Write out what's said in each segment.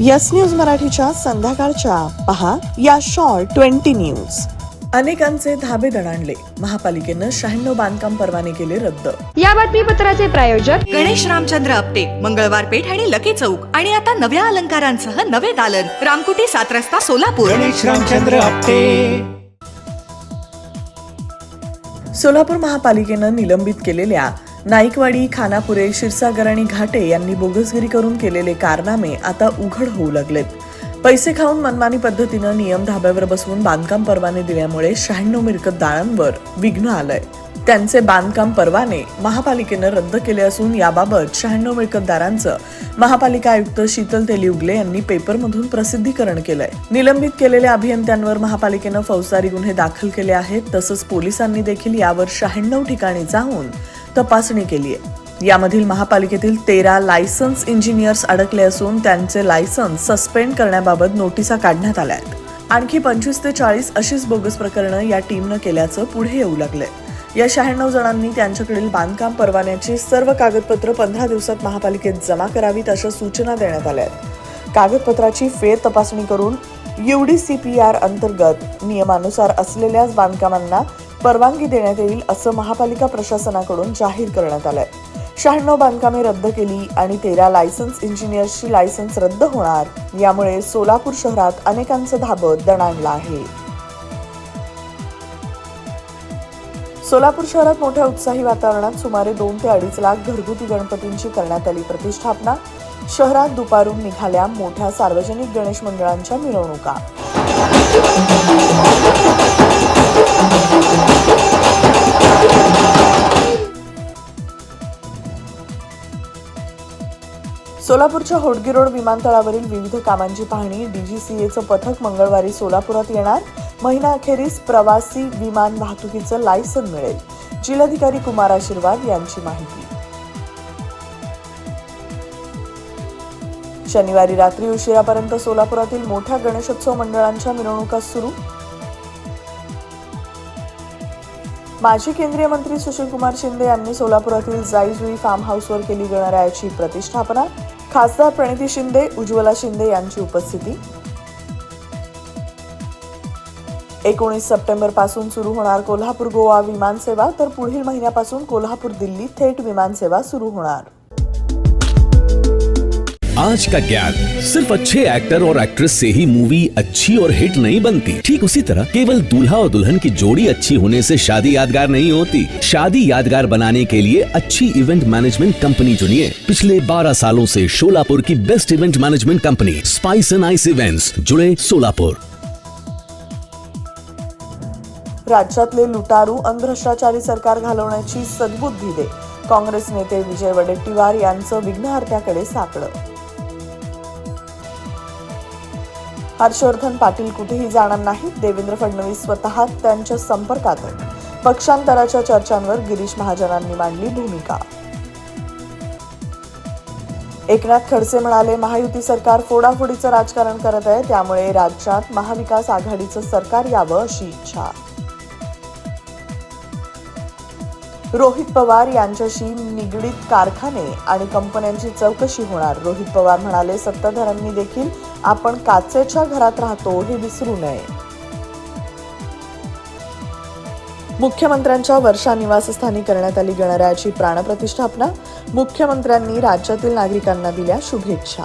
Yes news मराठीच्या संध्याकाळच्या. पहा या शॉर्ट ट्वेंटी न्यूज. अनेकांचे धाबे दणाणले. महापालिकेनं शहाण्णव बांधकाम परवाने केले रद्द. या बातमीपत्राचे प्रायोजक गणेश रामचंद्र आपटे मंगळवार पेठ आणि लकी चौक. आणि आता नव्या अलंकारांसह नवे दालन. रामकुटी सात रस्ता सोलापूर. गणेश रामचंद्र आपटे. सोलापूर महापालिकेनं निलंबित केलेल्या नाईकवाडी खानापुरे क्षीरसागर आणि घाटे यांनी बोगसगिरी करून केलेले कारनामे आता उघड होऊ लागलेत. पैसे खाऊन मनमानी पद्धतीनं नियम धाब्यावर बसवून बांधकाम परवाने दिल्यामुळे शहाण्णव मिरकतदारांवर विघ्न आलंय. त्यांचे बांधकाम परवाने महापालिकेनं रद्द केले असून याबाबत शहाण्णव मिळकतदारांचं महापालिका आयुक्त शीतल तेलिउगले यांनी पेपरमधून प्रसिद्धीकरण केलंय. निलंबित केलेल्या अभियंत्यांवर महापालिकेनं फौजदारी गुन्हे दाखल केले आहेत तसंच पोलिसांनी देखील यावर शहाण्णव ठिकाणी जाऊन तपासणी केली आहे. यामधील महापालिकेतील तेरा लायसन्स इंजिनियर्स अडकले असून त्यांचे लायसन्स सस्पेंड करण्याबाबत नोटिसा काढण्यात आल्या आहेत. आणखी पंचवीस ते चाळीस अशीच बोगस प्रकरणं या टीमनं केल्याचं पुढे येऊ लागलंय. या शहाण्णव जणांनी त्यांच्याकडील बांधकाम परवान्याची सर्व कागदपत्र पंधरा दिवसात महापालिकेत जमा करावीत अशा सूचना देण्यात आल्या आहेत. कागदपत्राची फेर तपासणी करून युडी आर अंतर्गत नियमानुसार असलेल्याच बांधकामांना परवानगी देण्यात येईल असं महापालिका प्रशासनाकडून जाहीर करण्यात आलंय. शहाण्णव बांधकामे रद्द केली आणि तेरा लायसन्स इंजिनियर्सची लायसन्स रद्द होणार यामुळे सोलापूर शहरात अनेकांचं धाबं दणाणलं आहे. सोलापूर शहरात मोठ्या उत्साही वातावरणात सुमारे दोन ते अडीच लाख घरगुती गणपतींची करण्यात आली प्रतिष्ठापना. शहरात दुपारून निघाल्या मोठ्या सार्वजनिक गणेश मंडळांच्या मिरवणुका. सोलापूरच्या होडगी रोड विमानतळावरील विविध कामांची पाहणी डीजीसीएचं पथक मंगळवारी सोलापुरात येणार. महिना अखेरीस प्रवासी विमान वाहतुकीचं लायसन मिळेल. जिल्हाधिकारी कुमार आशीर्वाद यांची माहिती. शनिवारी रात्री उशिरापर्यंत सोलापुरातील मोठ्या गणेशोत्सव मंडळांच्या मिरवणुका सुरू. माजी केंद्रीय मंत्री सुशीलकुमार शिंदे यांनी सोलापुरातील जाईजुई फार्म हाऊसवर केली गणरायाची प्रतिष्ठापना. खासदार प्रणिती शिंदे उज्ज्वला शिंदे यांची उपस्थिती. एकोणीस सप्टेंबरपासून सुरू होणार कोल्हापूर गोवा विमानसेवा तर पुढील महिन्यापासून कोल्हापूर दिल्ली थेट विमानसेवा सुरू होणार. आज का ज्ञान सिर्फ़ अच्छे एक्टर और एक्ट्रेस से ही मूवी अच्छी और हिट नहीं बनती। ठीक उसी तरह केवल दूल्हा और दुल्हन की जोड़ी अच्छी होने से शादी यादगार नहीं होती। शादी यादगार बनाने के लिए अच्छी इवेंट मैनेजमेंट कंपनी चुनिए। पिछले 12 सालों से शोलापुर की best event management company Spice and Ice Events जुड़े सोलापुर राज्यातले लुटारू अंधभ्रष्टाचारी सरकार घालवण्याची सद्बुद्धी दे. काँग्रेस नेते विजय वडेट्टीवार यांचं विघ्नहर्त्याकडे साकडं. हर्षवर्धन पाटील कुठेही जाणार नाहीत. देवेंद्र फडणवीस स्वतः त्यांच्या संपर्कात आहेत. पक्षांतराच्या चर्चांवर गिरीश महाजनांनी मांडली भूमिका. एकनाथ खडसे म्हणाले महायुती सरकार फोडाफोडीचं राजकारण करत आहे त्यामुळे राज्यात महाविकास आघाडीचं सरकार यावं अशी इच्छा. रोहित पवार यांच्याशी निगडीत कारखाने आणि कंपन्यांची चौकशी होणार. रोहित पवार म्हणाले सत्ताधाऱ्यांनी देखील आपण काचेच्या घरात राहतो हे विसरू नये. मुख्यमंत्र्यांच्या वर्षा निवासस्थानी करण्यात आली गणरायाची प्राणप्रतिष्ठापना. मुख्यमंत्र्यांनी राज्यातील नागरिकांना दिल्या शुभेच्छा.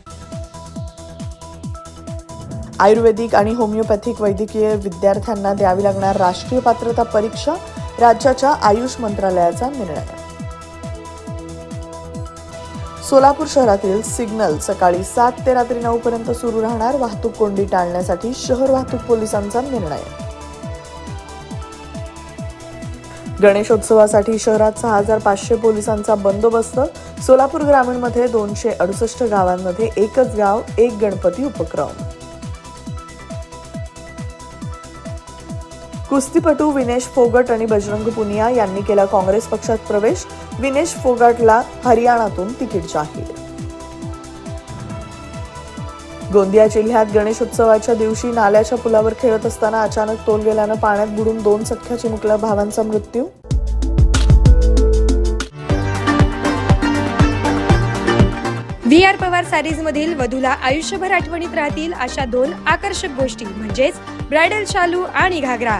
आयुर्वेदिक आणि होमिओपॅथिक वैद्यकीय विद्यार्थ्यांना द्यावी लागणार राष्ट्रीय पात्रता परीक्षा राज्याच्या आयुष मंत्रालयाचा निर्णय. सोलापूर शहरातील सिग्नल सकाळी सात ते रात्री नऊ पर्यंत सुरू राहणार वाहतूक कोंडी टाळण्यासाठी शहर वाहतूक पोलिसांचा निर्णय. गणेशोत्सवासाठी शहरात सहा हजार पाचशे पोलिसांचा बंदोबस्त सोलापूर ग्रामीणमध्ये दोनशे अडुसष्ट गावांमध्ये एकच गाव एक गणपती उपक्रम. कुस्तीपटू विनेश फोगट आणि बजरंग पुनिया यांनी केला काँग्रेस पक्षात प्रवेश. विनेश फोगाटला हरियाणातून तिकीट जाहीर. गोंदिया जिल्ह्यात गणेशोत्सवाच्या दिवशी नाल्याच्या पुलावर खेळत असताना अचानक तोल गेल्यानं पाण्यात बुडून दोन सख्या चिमुकल्या भावांचा मृत्यू. व्ही आर पवार सॅरीजमधील वधूला आयुष्यभर आठवणीत राहतील अशा दोन आकर्षक गोष्टी म्हणजेच ब्रायडल शालू आणि घागरा.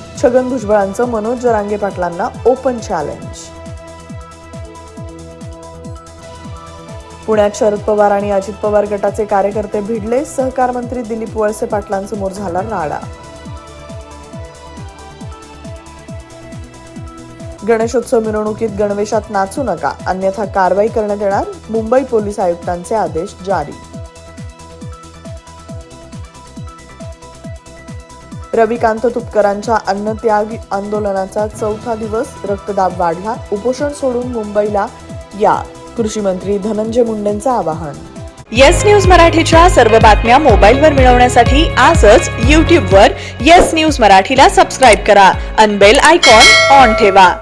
छगन भुजबळांचं मनोज जरांगे पाटलांना ओपन चॅलेंज पुण्यात शरद पवार आणि अजित पवार गटाचे कार्यकर्ते भिडले सहकार मंत्री दिलीप वळसे पाटलांसमोर झाला राडा गणेशोत्सव मिरवणुकीत गणवेशात नाचू नका अन्यथा कारवाई करण्यात येणार मुंबई पोलीस आयुक्तांचे आदेश जारी. रविकांत तुपकरांच्या अन्नत्याग आंदोलनाचा चौथा दिवस रक्तदाब वाढला. उपोषण सोडून मुंबईला या कृषी मंत्री धनंजय मुंडेंचं आवाहन. येस न्यूज मराठीच्या सर्व बातम्या मोबाईलवर मिळवण्यासाठी आजच यूट्यूबवर येस न्यूज मराठीला सबस्क्राईब करा. अनबेल आयकॉन ऑन ठेवा.